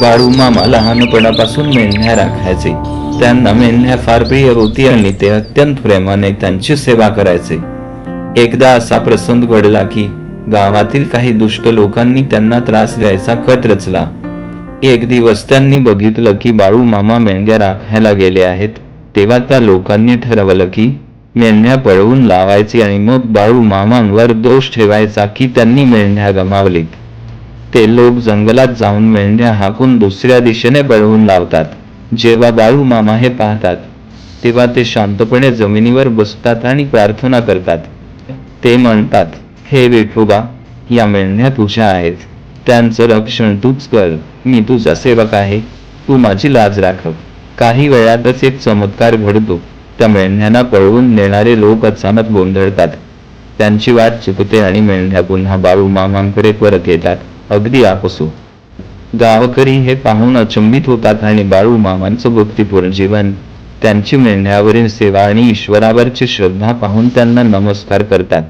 बाळू मामा लहानपणापासून मेंढ्या राखायचे. त्यांना मेंढ्या फार प्रिय होती आणि ते अत्यंत प्रेमाने त्यांची सेवा करायचे. एकदा असा प्रसंग घडला की गावातील काही दुष्ट लोकांनी त्यांना त्रास द्यायचा कट रचला. एक दिवस त्यांनी बघितलं की बाळू मामा मेंढ्या राखायला गेले आहेत. तेव्हा त्या लोकांनी ठरवलं की मेंढ्या पळवून लावायची आणि मग बाळू मामांवर दोष ठेवायचा की त्यांनी मेंढ्या गमावली ते लोक जंगलात जाऊन मेंढ्या हाकून दुसऱ्या दिशेने पळवून लावतात. जेव्हा बाळू मामा हे पाहतात तेव्हा ते शांतपणे जमिनीवर बसतात आणि प्रार्थना करतात. ते म्हणतात हे विठोबा या मेंढ्या तुझ्या आहेत. त्यांचं रक्षण तूच कर. मी तुझा सेवक आहे. तू माझी लाज राखव. काही वेळातच एक चमत्कार घडतो. त्या मेंढ्यांना पळवून नेणारे लोक अचानक गोंधळतात. त्यांची वाट चुकते आणि मेंढ्या पुन्हा बाळू मामांकडे परत येतात. अगदी आपसू. गावकरी हे पाहून अचंबित होतात आणि बाळू मामांचं भक्तीपूर्ण जीवन. त्यांची मेंढ्यावरील सेवा आणि ईश्वरावरची श्रद्धा पाहून त्यांना नमस्कार करतात.